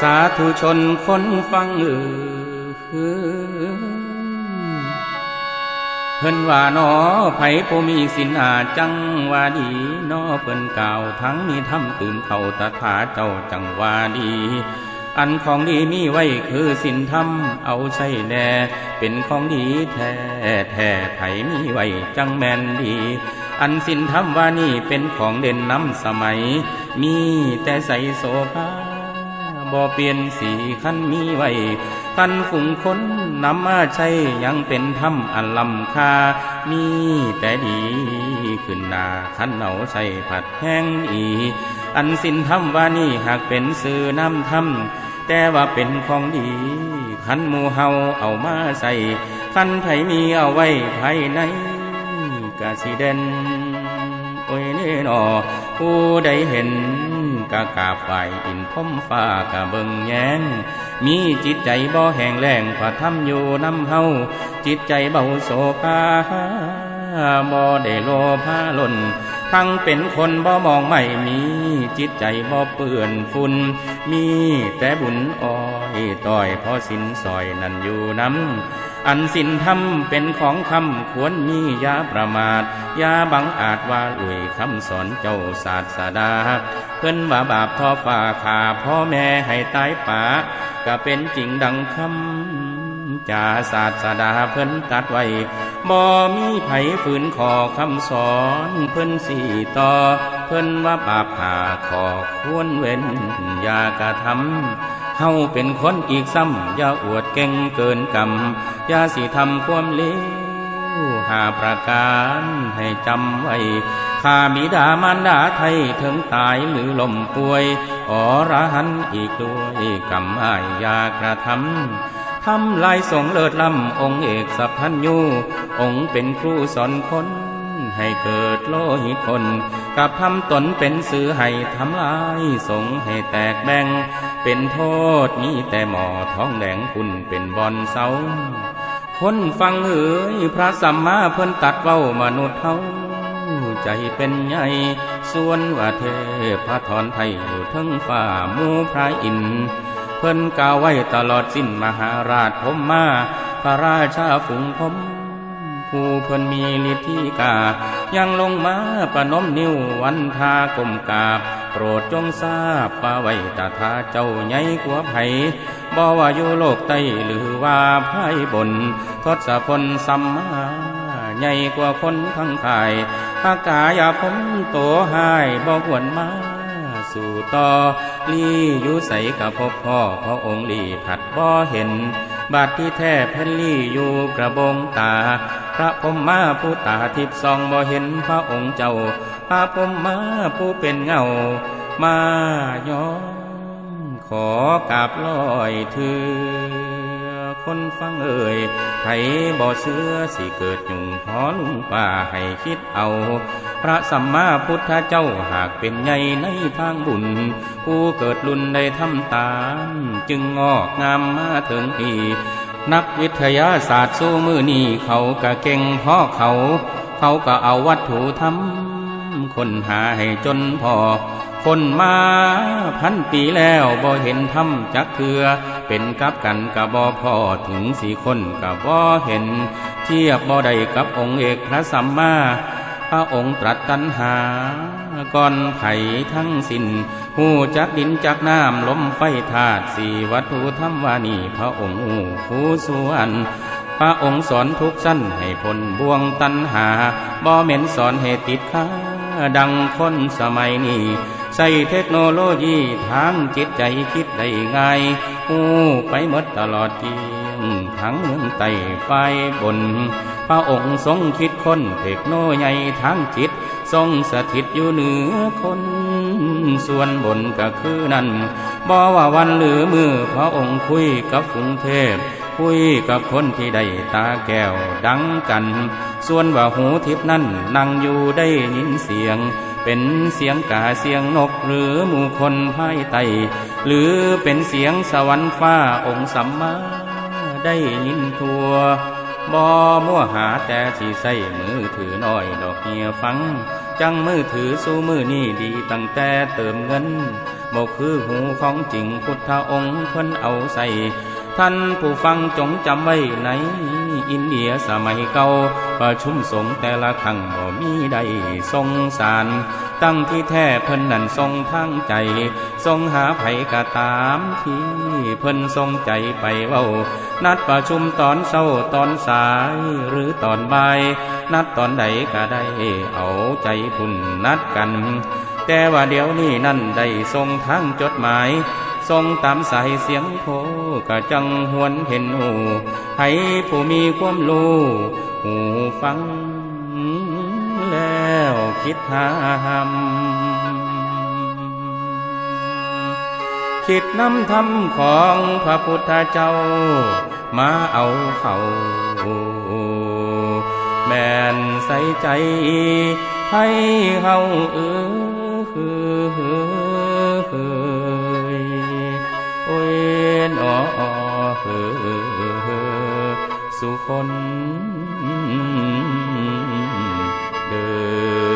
สาธุชนคนฟังเออเพิ่นว่านอไผผู้มีสินอาจังว่าดีนอเพิ่นกล่าวทั้งมีทำตื่นเข้าตถาเจ้าจังว่าดี อันของดีมีไว้คือสินธรรมเอาใช้แน่ เป็นของดีแท้แท้ไผมีไว้จังแม่นดี อันสินธรรมว่านี่เป็นของเด่นน้ำสมัย มีแต่ใสโสภา บ่เปลี่ยนสีขั้นมีไว้คันฝุ่งคนนำมาใช้ยังเป็นธรรมอันลำคา มีแต่ดีขึ้นหนาคันเอาใช้ผัดแห้งอีอันสินธรรมว่านี่หากเป็นสื่อน้ำธรรมแต่ว่าเป็นของดีคันมูเฮาเอามาใส่คันไผมีเอาไว้ภายในกาสิเด่น โอ้ยเน่นอผู้ใดเห็นกะกาบไหวอินพมฟ้ากะเบิงแยงมีจิตใจบ่แห้งแล้งพระทำอยู่น้ำเฮาจิตใจเบาโศกาบ่ได้โลภาล่นทั้งเป็นคนบ่มองไม่มี จิตใจบ่เปื่อนฝุ่นมีแต่บุญอ้อยต่อยพอสินซอยนั่นอยู่น้ำ อันสินธรรมเป็นของคำควรมียาประมาทยาบังอาจว่าลุยคำสอนเจ้าศาสดา เพื่อนว่าบาปทอฝ่าขาพ่อแม่ให้ตายป่าก็เป็นจริงดังคำจาศาสดาเพิ่นตัดไว้บ่มีไผฝืนขอคำสอนเพิ่นสี่ต่อ เพิ่นว่าบาปขาขอควรเว้นอย่ากระทำเฮาเป็นคนอีกซ้ำอย่าอวดเก่งเกินกรรม ยาสิทำความเลวหาประการให้จำไว้ข้าบิดามารดาไทยถึงตายหรือลมป่วยอรหันอีกด้วยกรรมอายอยากระทำทำลายสงเลิศล้ำองค์เอกสัพพัญญูองค์เป็นครูสอนคนให้เกิดโลหิตคนกับทำตนเป็นสื่อให้ทำลายสงให้แตกแบ่ง เป็นโทษมีแต่หมอท้องแดงคุณเป็นบอนเสา คนฟังเอ๋ยพระสัมมาเพิ่นตัดเว้ามนุษย์เฮาใจเป็นใหญ่ส่วนว่าเทพระทอนไทยอยู่ทั้งฝ่ามูพระอิน เพิ่นกาวไว้ตลอดสิ้นมหาราชผมมา พระราชาฝูงผมผู้เพิ่นมีฤทธิกา ยังลงมาประนมนิ้ววันทากลมกาบ โปรดจงทราบว่าไว้ตาทาเจ้าใหญ่กว่าไผบ่ว่าอยู่โลกใต้หรือว่าภายบน ทศพลสัมมาใหญ่กว่าคนทั้งขายปากกายาผมโตหายบ่หวนมาสู่ต่อลี่อยู่ใสกับพบพ่อพระองค์ลี่ผัดบ่เห็น บาดที่แท้แผ่นลี่อยู่กระบงตา พระพมมาผู้ตาทิพย์ส่องบ่เห็นพระองค์เจ้า พระพมมาผู้เป็นเงา มาย้อนขอกราบลอยเถือ คนฟังเอ่ยไผบ่เสื้อสิเกิดยุ่งพอลุงป่าให้คิดเอา พระสัมมาพุทธเจ้าหากเป็นใหญ่ในทางบุญ ผู้เกิดรุ่นได้ทำตาม จึงงอกงามมาถึงอีนักวิทยาศาสตร์สู้มือนี่เขาก็เก่งพ่อเขา เขาก็เอาวัตถุทำคนหาให้จนพอคนมาพันปีแล้วบ่เห็นทำจักเถือ เป็นกับกันกับบ่พอถึงสี่คนกับบ่เห็น เทียบบ่ได้กับองค์เอกพระสัมมาพระองค์ตรัสตัณหาก่อนไผ่ทั้งสิน้นหูจักดินจักน้ำลมไฟธาตุสี่วัตถุธรรมวานีพระองค์หูผู้ส่วนพระองค์สอนทุกสั้นให้พ้นบ่วงตัณหาบ่เหม็นสอนให้ติดค้าดังคนสมัยนี้ ใส่เทคโนโลยีทางจิตใจคิดได้ง่าย หูไปหมดตลอดเกียงทั้งเมืองใต้ไฟบน พระองค์ทรงคิดค้นเทคโนใหญ่ทางจิต ทรงสถิตอยู่เหนือคน ส่วนบนก็คือนั่นบ่ว่าวันหรือมือพระองค์คุยกับกรุงเทพคุยกับคนที่ได้ตาแก้วดังกัน ส่วนว่าหูทิพนั่นนั่งอยู่ได้ยินเสียง เป็นเสียงกาเสียงนกหรือหมู่คนภายใต้หรือเป็นเสียงสวรรค์ฟ้าองค์สัมมาได้ยินทัวบ่มั่วหาแต่สิใส่มือถือน้อยดอกเหียฟัง จังมือถือสู้มือนี่ดีตั้งแต่เติมเงินบอกคือหูของจริงพุทธองค์เพิ่นเอาใส่ ท่านผู้ฟังจงจำไว้ในอินเดียสมัยเก่าประชุมสงฆ์แต่ละครั้งบ่มีใดทรงสาร ตั้งที่แท้เพิ่นนั่นทรงทางใจ ทรงหาไผกะตามที่เพิ่นทรงใจไปเว้า นัดประชุมตอนเช้าตอนสายหรือตอนบ่าย นัดตอนใดก็ได้เอาใจพุ่นนัดกัน แต่ว่าเดี๋ยวนี้นั่นได้ทรงทางจดหมาย ทรงตามสายเสียงโทกะจังหวนเห็นหูให้ผู้มีความรู้หูฟังแล้วคิดหามคิดนำธรรมของพระพุทธเจ้า มาเอาเขาแม่นใส่ใจให้เฮาเออ นอเออสุคนเด้อ